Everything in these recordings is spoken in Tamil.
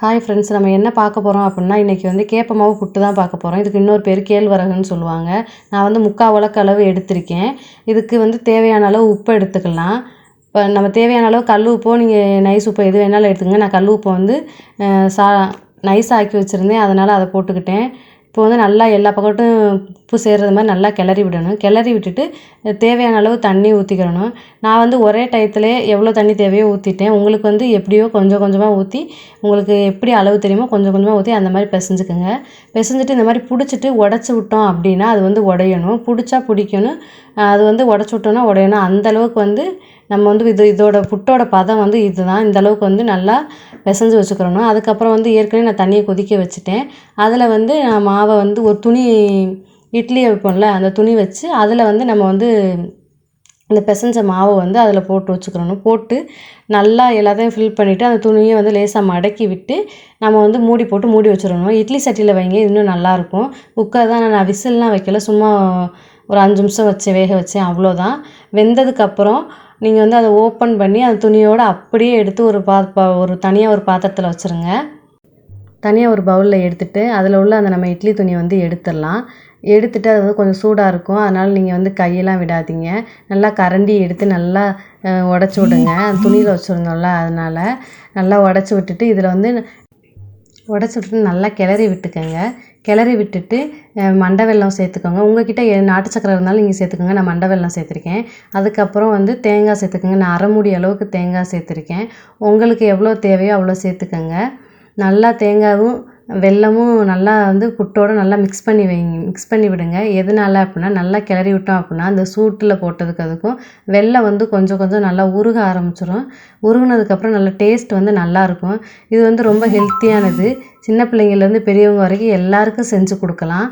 ஹாய் ஃப்ரெண்ட்ஸ் நம்ம என்ன பார்க்க போகிறோம் அப்படின்னா இன்றைக்கி வந்து கேப்பமாவு புட்டு தான் பார்க்க போகிறோம் இதுக்கு இன்னொரு பேர் கேழ்வரகுன்னு சொல்லுவாங்க. நான் வந்து முக்கால் உலக்கு அளவு எடுத்திருக்கேன். இதுக்கு வந்து தேவையான அளவு உப்பு எடுத்துக்கலாம். இப்போ நம்ம தேவையான அளவு கல் உப்போ நீங்கள் நைஸ் உப்போ எது வேணாலும் எடுத்துக்கங்க. நான் கல் உப்பை வந்து சா நைஸாக ஆக்கி வச்சுருந்தேன். அதனால் அதை போட்டுக்கிட்டேன். இப்போ வந்து நல்லா எல்லா பக்கட்டும் உப்பு சேர்கிறது மாதிரி நல்லா கிளறி விடணும். கிளறி விட்டுட்டு தேவையான அளவு தண்ணி ஊற்றிக்கிறணும் நான் வந்து ஒரே டயத்தில் எவ்வளோ தண்ணி தேவையோ ஊற்றிட்டேன் உங்களுக்கு வந்து எப்படியோ கொஞ்சம் கொஞ்சமாக ஊற்றி உங்களுக்கு எப்படி அளவு தெரியுமோ கொஞ்சம் கொஞ்சமாக ஊற்றி அந்த மாதிரி பிசைஞ்சுக்கோங்க. பிசைஞ்சிட்டு இந்த மாதிரி பிடிச்சிட்டு உடச்சி விட்டோம் அப்படின்னா அது வந்து உடையணும். பிடிச்சா பிடிக்கணும். அது வந்து உடச்சி விட்டோன்னா உடையணும். அந்தளவுக்கு வந்து நம்ம வந்து இது இதோட புட்டோட பதம் வந்து இதுதான். இந்த அளவுக்கு வந்து நல்லா பிசைஞ்சு வச்சுக்கிறணும். அதுக்கப்புறம் வந்து ஏற்கனவே நான் தண்ணியை கொதிக்க வச்சுட்டேன். அதில் வந்து நான் மாவை வந்து ஒரு துணி இட்லி வைப்போம்ல அந்த துணி வச்சு அதில் வந்து நம்ம வந்து இந்த பிசைஞ்ச மாவை வந்து அதில் போட்டு வச்சுக்கிறணும் போட்டு நல்லா எல்லாத்தையும் ஃபில் பண்ணிவிட்டு அந்த துணியை வந்து லேசாக மடக்கி விட்டு நம்ம வந்து மூடி போட்டு மூடி வச்சிடணும். இட்லி சட்டியில் வைங்க இன்னும் நல்லாயிருக்கும் குக்கர் தான் நான் விசில்லாம் வைக்கல. சும்மா ஒரு அஞ்சு நிமிஷம் வச்சு வேக வச்சேன் அவ்வளோதான். வெந்ததுக்கப்புறம் நீங்கள் வந்து அதை ஓப்பன் பண்ணி அந்த துணியோடு அப்படியே எடுத்து ஒரு பா பா- ஒரு தனியாக ஒரு பாத்திரத்தில் வச்சுருங்க. தனியாக ஒரு பவுலில் எடுத்துகிட்டு அதில் உள்ள அந்த நம்ம இட்லி துணியை வந்து எடுத்துடலாம். எடுத்துட்டு அது வந்து கொஞ்சம் சூடாக இருக்கும். அதனால் நீங்கள் வந்து கையெல்லாம் விடாதீங்க. நல்லா கரண்டி எடுத்து நல்லா உடச்சி விடுங்க. துணியில் வச்சுருந்தோம்ல அதனால் நல்லா உடச்சி விட்டுட்டு இதில் வந்து உடச்சி விட்டுட்டு நல்லா கிளறி விட்டுக்கோங்க. கிளறி விட்டுட்டு மண்டை வெல்லம் சேர்த்துக்கோங்க. உங்ககிட்ட நாட்டு சக்கரை இருந்தாலும் நீங்கள் சேர்த்துக்கோங்க. நான் மண்டை வெல்லம் சேர்த்துருக்கேன். அதுக்கப்புறம் வந்து தேங்காய் சேர்த்துக்கோங்க. நான் அரை மூடி அளவுக்கு தேங்காய் சேர்த்துருக்கேன். உங்களுக்கு எவ்வளோ தேவையோ அவ்வளோ சேர்த்துக்கோங்க. நல்லா தேங்காயும் வெல்லமும் நல்லா வந்து புட்டோடு நல்லா மிக்ஸ் பண்ணி வைங்க மிக்ஸ் பண்ணி விடுங்க. எதனால அப்படின்னா நல்லா கிளறி விட்டோம் அப்படின்னா அந்த சூட்டில் போட்டதுக்கு அதுக்கும் வெல்லம் வந்து கொஞ்சம் கொஞ்சம் நல்லா உருக ஆரம்பிச்சிடும் உருகுனதுக்கப்புறம் நல்ல டேஸ்ட் வந்து நல்லாயிருக்கும் இது வந்து ரொம்ப ஹெல்த்தியானது சின்ன பிள்ளைங்கள்லேருந்து பெரியவங்க வரைக்கும் எல்லாருக்கும் செஞ்சு கொடுக்கலாம்.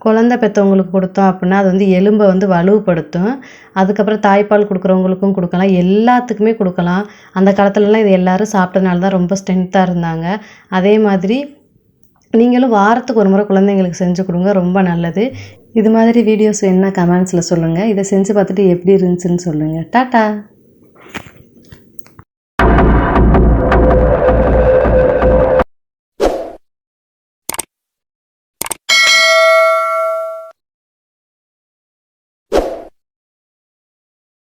குழந்த பெற்றவங்களுக்கு கொடுத்தோம் அப்படின்னா அது வந்து எலும்பை வந்து வலுவுபடுத்தும் அதுக்கப்புறம் தாய்ப்பால் கொடுக்குறவங்களுக்கும் கொடுக்கலாம். எல்லாத்துக்குமே கொடுக்கலாம். அந்த காலத்துலலாம் இது எல்லாரும் சாப்பிட்டனால தான் ரொம்ப ஸ்ட்ரென்த்தாக இருந்தாங்க. அதே மாதிரி நீங்களும் வாரத்துக்கு ஒரு முறை குழந்தைங்களுக்கு செஞ்சு கொடுங்க. ரொம்ப நல்லது. இது மாதிரி வீடியோஸ் என்ன கமெண்ட்ஸில் சொல்லுங்கள் இதை செஞ்சு பார்த்துட்டு எப்படி இருந்துச்சுன்னு சொல்லுங்கள் டாட்டா!